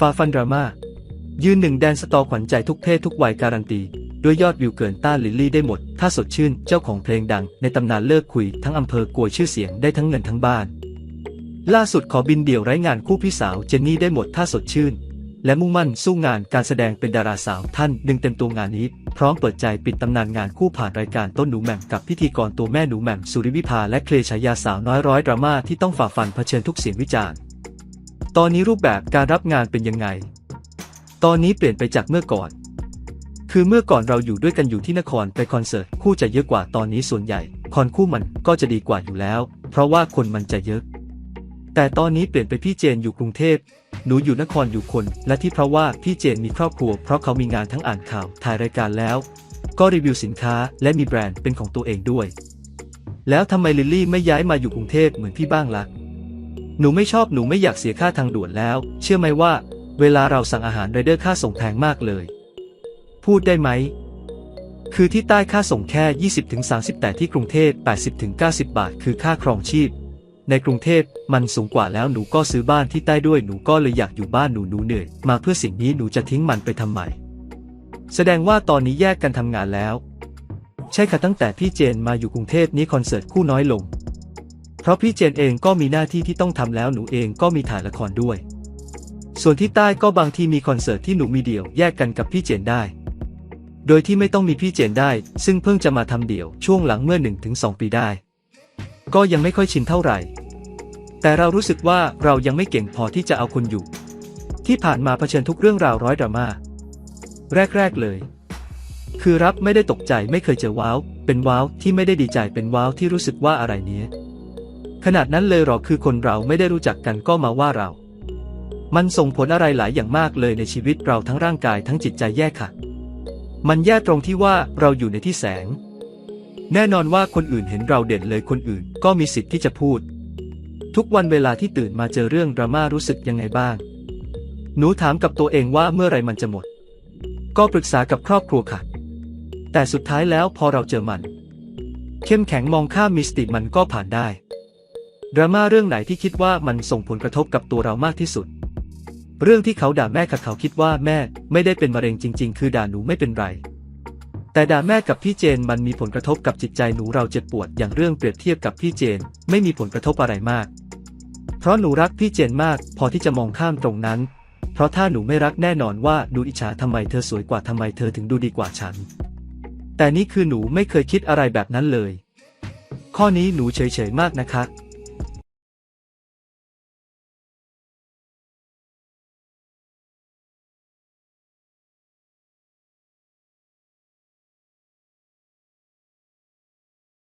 ฟาฟันดราม่ายืนหนึ่งแดนสตอขวัญใจทุกเพศทุกวัยการันตี ด้วยยอดวิวเกินต้านลิลลี่ได้หมด ถ้าสดชื่นเจ้าของเพลงดัง ในตำนานเลิกคุยทั้งอำเภอกลัวชื่อเสียงได้ทั้งเงินทั้งบ้าน ล่าสุดขอบินเดี่ยวไร้งานคู่พี่สาวเจนนี่ได้หมดถ้าสดชื่น และมุ่งมั่นสู้งานการแสดงเป็นดาราสาวท่านหนึ่งเต็มตัวงานนี้ พร้อมเปิดใจปิดตำนานงานคู่ผ่านรายการต้นหนูแหม่มกับพิธีกรตัวแม่หนูแหม่มสุริวิภาและเคลชายาสาวน้อยร้อยดราม่าที่ต้องฝ่าฟันเผชิญทุกเสียงวิจารณ์ ตอนนี้รูปแบบการรับงานเป็นยังไง ตอนนี้เปลี่ยนไปจากเมื่อก่อน คือเมื่อก่อนเราอยู่ด้วยกันอยู่ที่นครไปคอนเสิร์ตคู่จะเยอะกว่าตอนนี้ส่วนใหญ่ คอนคู่มันก็จะดีกว่าอยู่แล้ว เพราะว่าคนมันจะเยอะ แต่ตอนนี้เปลี่ยนไปพี่เจนอยู่กรุงเทพหนูอยู่นครอยู่คน และที่เพราะว่าพี่เจนมีครอบครัว เพราะเขามีงานทั้งอ่านข่าวถ่ายรายการแล้ว ก็รีวิวสินค้าและมีแบรนด์เป็นของตัวเองด้วย แล้วทำไมลิลลี่ไม่ย้ายมาอยู่กรุงเทพเหมือนพี่บ้างล่ะ หนูไม่ชอบหนูไม่อยากเสียค่าทางด่วนแล้ว เชื่อไหมว่า เวลาเราสั่งอาหารไรเดอร์ค่าส่งแพงมากเลย พูดได้ไหม คือที่ใต้ค่าส่งแค่ 20-30 แต่ที่กรุงเทพ80-90 บาท คือค่าครองชีพ ในกรุงเทพมันสูงกว่าแล้วหนูก็ซื้อบ้านที่ใต้ด้วยหนูก็เลยอยากอยู่บ้านหนูหนูเหนื่อยมาเพื่อสิ่งนี้หนูจะทิ้งมันไปทำไม แสดงว่าตอนนี้แยกกันทำงานแล้ว ใช่ค่ะตั้งแต่พี่เจนมาอยู่กรุงเทพนี้คอนเสิร์ตคู่น้อยลง เพราะพี่เจนเองก็มีหน้าที่ที่ต้องทำแล้วหนูเองก็มีถ่ายละครด้วย ส่วนที่ใต้ก็บางทีมีคอนเสิร์ตที่หนูมีเดี่ยวแยกกันกับพี่เจนได้ โดยที่ไม่ต้องมีพี่เจนได้ ซึ่งเพิ่งจะมาทำเดี่ยวช่วงหลังเมื่อ 1-2 ปีได้ ก็ยังไม่ค่อยชินเท่าไหร่ แต่เรารู้สึกว่าเรายังไม่เก่งพอที่จะเอาคนอยู่ ที่ผ่านมาเผชิญทุกเรื่องราวร้อยดราม่าแรกๆเลย คือรับไม่ได้ตกใจไม่เคยเจอว้าว เป็นว้าวที่ไม่ได้ดีใจเป็นว้าวที่รู้สึกว่าอะไรเนี้ย ขนาดนั้นเลยหรอคือคนเราไม่ได้รู้จักกันก็มาว่าเรา มันส่งผลอะไรหลายอย่างมากเลยในชีวิตเราทั้งร่างกายทั้งจิตใจแย่ค่ะ มันแย่ตรงที่ว่าเราอยู่ในที่แสง แน่นอนว่าคนอื่นเห็นเราเด่นเลยคนอื่นก็มีสิทธิ์ที่จะพูด ทุกวันเวลาที่ตื่นมาเจอเรื่องดราม่ารู้สึกยังไงบ้าง หนูถามกับตัวเองว่าเมื่อไรมันจะหมด ก็ปรึกษากับครอบครัวค่ะ แต่สุดท้ายแล้วพอเราเจอมัน เข้มแข็งมองข้ามมิสติมันก็ผ่านได้ ดราม่าเรื่องไหนที่คิดว่ามันส่งผลกระทบกับตัวเรามากที่สุด เรื่องที่เขาด่าแม่กับเขาคิดว่าแม่ไม่ได้เป็นมะเร็งจริง ๆ คือด่าหนูไม่เป็นไร แต่ด่าแม่กับพี่เจนมันมีผลกระทบกับจิตใจหนูเราเจ็บปวดอย่างเรื่องเปรียบเทียบกับพี่เจน ไม่มีผลกระทบอะไรมาก เพราะหนูรักพี่เจนมาก พอที่จะมองข้ามตรงนั้น เพราะถ้าหนูไม่รักแน่นอนว่าดูอิจฉาทำไมเธอสวยกว่าทำไมเธอถึงดูดีกว่าฉัน แต่นี่คือหนูไม่เคยคิดอะไรแบบนั้นเลย ข้อนี้หนูเฉยๆมากนะคะ